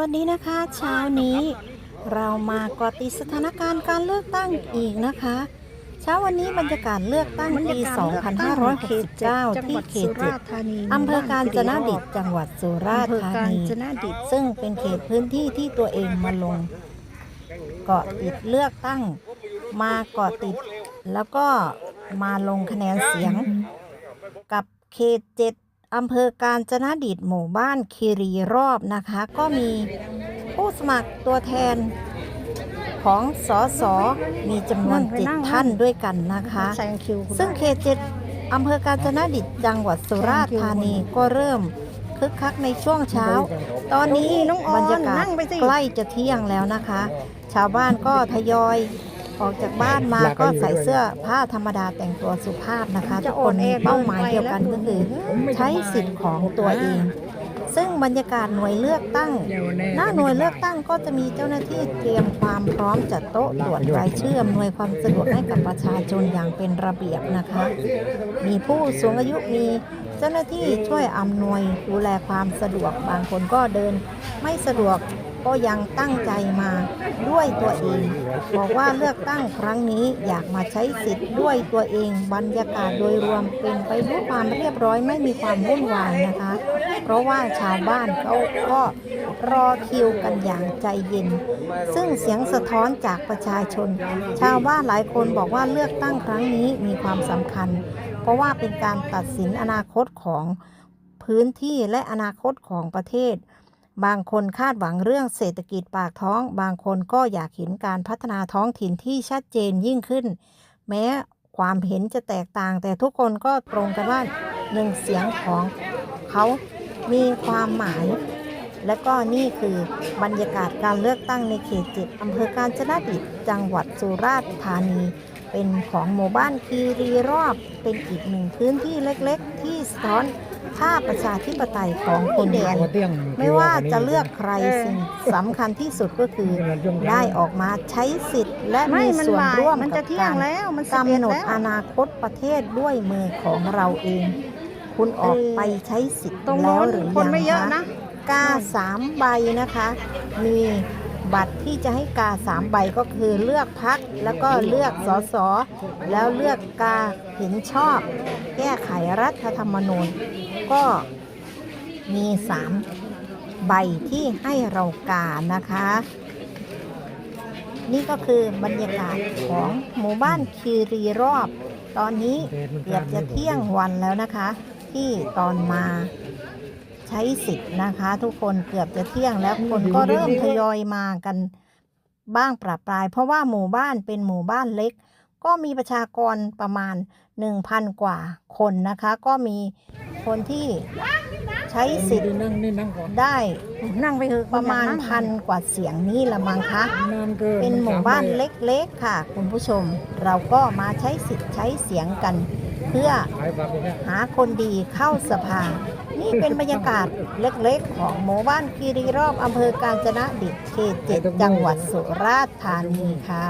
วัสดีนะคะ เช้านี้เรามาเกาะติดสถานการณ์การเลือกตั้งอีกนะคะ เช้าวันนี้บรรยากาศเลือกตั้งปี 2569 ที่เขตเจ็ดอำเภอการจนดิตจังหวัดสุราษฎร์ธานีจนดิตซึ่งเป็นเขตพื้นที่ที่ตัวเองมาลง เกาะติดเลือกตั้ง มาเกาะติด แล้วก็มาลงคะแนนเสียง กับเขตเจ็ด อำเภอการจนดิตหมู่บ้านคีรีรอบนะคะ ก็มีผู้สมัครตัวแทนของสอสอมีจำนวนเจ็ดท่านด้วยกันนะคะ ซึ่งเขตเจ็ดอำเภอการจนดิตจังหวัดสุราษฎร์ธานีก็เริ่มคึกคักในช่วงเช้า ตอนนี้น้องบรรยากาศใกล้จะเที่ยงแล้วนะคะ ชาวบ้านก็ทยอย ออกจากบ้านมาก็ใส่เสื้อผ้าธรรมดาแต่งตัวสุภาพนะคะทุกคนมีเป้าหมายเดียวกันก็คือใช้สิทธิ์ของตัวเอง ซึ่งบรรยากาศหน่วยเลือกตั้ง หน้าหน่วยเลือกตั้งก็จะมีเจ้าหน้าที่เตรียมความพร้อมจัดโต๊ะตรวจรายชื่ออำนวยความสะดวกให้กับประชาชนอย่างเป็นระเบียบนะคะ มีผู้สูงอายุมี เจ้าหน้าที่ช่วยอำนวยดูแลความสะดวกบางคนก็เดิน ไม่สะดวกก็ยังตั้งใจมาด้วยตัวเอง บอกว่าเลือกตั้งครั้งนี้อยากมาใช้สิทธิ์ด้วยตัวเอง บรรยากาศโดยรวมเป็นไปด้วยความเรียบร้อยไม่มีความวุ่นวายนะคะ เพราะว่าชาวบ้านเขาก็ รอคิวกันอย่างใจเย็น ซึ่งเสียงสะท้อนจากประชาชน ชาวบ้านหลายคนบอกว่าเลือกตั้งครั้งนี้มีความสำคัญ เพราะว่าเป็นการตัดสินอนาคตของพื้นที่และอนาคตของประเทศ บางคนคาดหวังเรื่องเศรษฐกิจปากท้อง บางคนก็อยากเห็นการพัฒนาท้องถิ่นที่ชัดเจนยิ่งขึ้น แม้ความเห็นจะแตกต่าง แต่ทุกคนก็ตรงกันว่าหนึ่งเสียงของเขามีความหมาย และก็นี่คือบรรยากาศการเลือกตั้งในเขตเจ็ดอำเภอการจนดิตจังหวัดสุราษฎร์ธานี เป็นของหมู่บ้านคีรีรอบ เป็นอีกหนึ่งพื้นที่เล็กๆ ที่สะท้อนภาพประชาธิปไตยของคนไทยไม่ว่าจะเลือกใครสิ่งสำคัญที่สุดก็คือ ได้ออกมาใช้สิทธิ์ และไม่มีมันส่วนบ่ายร่วมมันกัจะบเที่ยกางรแล้วมันกำหนด11แล้วอนาคตประเทศด้วยมือของเราเอง คุณออกไปใช้สิทธิ์ตรงแล้โน้วนหรือคนยังไม่เยอะคะนะ กาสามใบนะคะ มีบัตรที่จะให้กาสามใบก็คือเลือกพักแล้วก็เลือกสสแล้วเลือกกาเห็นชอบ แก้ไขรัฐธรรมนูญ ก็มีสามใบที่ให้เรากานะคะ นี่ก็คือบรรยากาศของหมู่บ้านคีรีรอบ ตอนนี้เกือบจะเที่ยงวันแล้วนะคะ ที่ตอนมา ใช้สิทธิ์นะคะ ทุกคนเกือบจะเที่ยงแล้วคนก็เริ่มทยอยมากันบ้างประปราย เพราะว่าหมู่บ้านเป็นหมู่บ้านเล็ก ก็มีประชากรประมาณ 1,000 กว่าคนนะคะ ก็มีคนที่ใช้สิทธิ์ได้นั่งไปเถอประมาณพันกว่าเสียงนี่ละมั้งคะเป็นหมู่บ้านเล็กๆค่ะ คุณผู้ชม เราก็มาใช้สิทธิ์ใช้เสียงกัน เพื่อหาคนดีเข้าสภา นี่เป็นบรรยากาศเล็กๆ ของหมู่บ้านคีรีรอบอำเภอกาญจนดิตเขตเจ็ดจังหวัดสุราษฎร์ธานีค่ะ